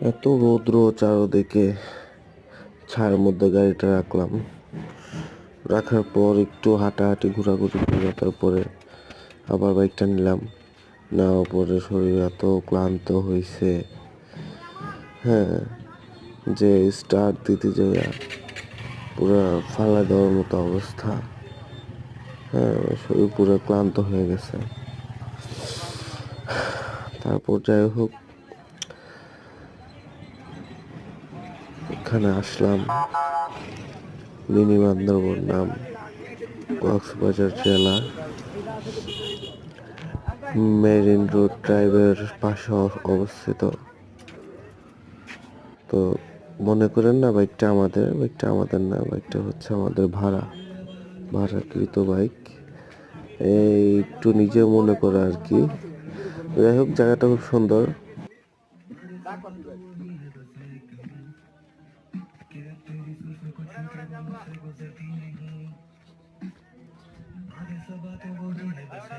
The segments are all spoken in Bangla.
এত রৌদ্র চারদিকে ছায়ের মধ্যে গাড়িটা রাখলাম। রাখার পর একটু হাঁটাহাঁটি, ঘোরাঘুরি করে তারপরে আবার বাইকটা নিলাম। নেওয়ার পরে শরীর এত ক্লান্ত হয়েছে হ্যাঁ যে স্টার্ট দিতে যাইয়া পুরো ফালা দেওয়ার মতো অবস্থা। হ্যাঁ শরীর পুরো ক্লান্ত হয়ে গেছে। তারপর যাই হোক এখানে আসলাম। মিনি বান্দরবন নাম, কক্সবাজার জেলা। মেরিন রোড ড্রাইভের পাশে অবস্থিত। তো মনে করেন না বাইকটা আমাদের বাইকটা আমাদের না, বাইকটা হচ্ছে আমাদের ভাড়া। ভাড়াকৃত বাইক। এই একটু নিজে মনে করা আর কি। যাই হোক, জায়গাটা খুব সুন্দর। तेरी सुल्फे को छूटे गुजरती नहीं आधे सबा तो वो रोने बसे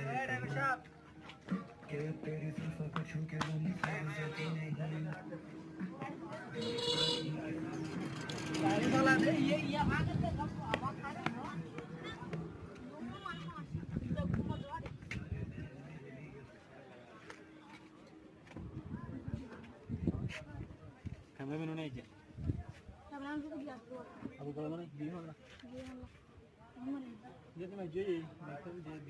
के तेरी सुल्फे को छू के वो मुझसे गुजरती नहीं है कैमरा मैन उन्हें क्या Aku kalau mana? Di mana? Di mana? Dia tu maju je. Mereka dia